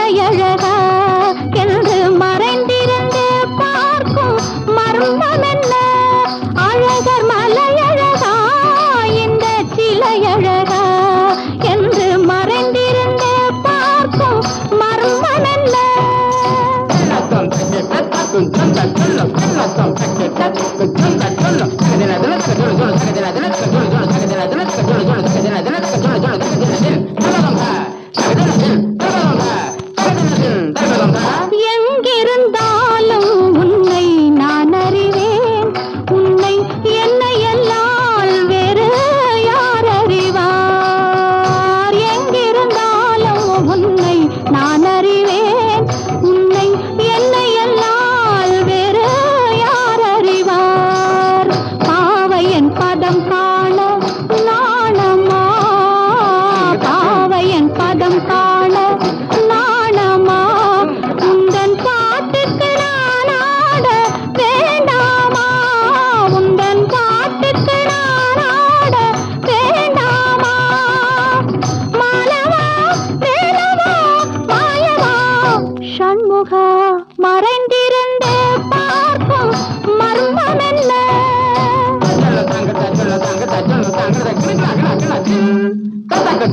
திரையழகா என்று மறைந்திருந்து பார்க்கும் மர்மம் என்ன அழகர் மலையழகா இந்த சிலையழகா என்று மறைந்திருந்து பார்க்கும் மர்மம் என்ன சொல்ல சொல்ல சொல்ல சொல்ல சொல்ல சொல்ல சொல்ல சொல்ல சொல்ல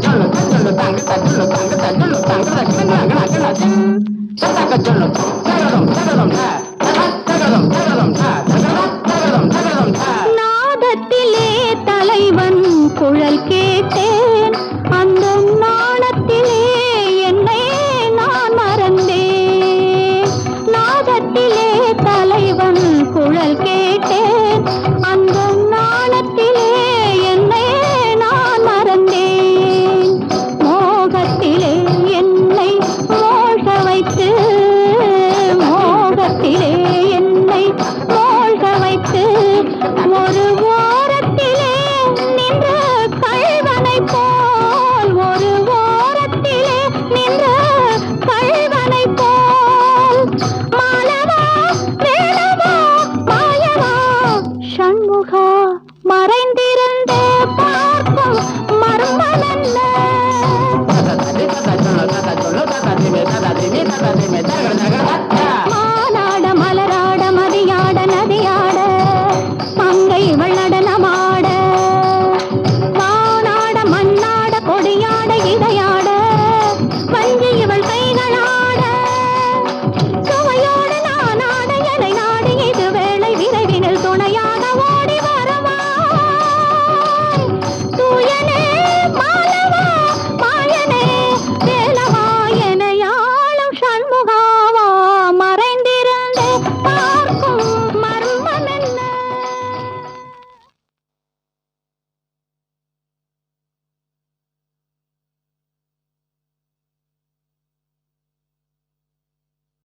చల్లు చల్లు తంగ తల్లు తంగ తల్లు తంగ రక్షణ రంగ రంగ సదక చల్లు తగలం తగలం తగలం తగలం తగలం తగలం నాదத்திலே தலைவன் குழல் கேட்டேன் அந்த జగన్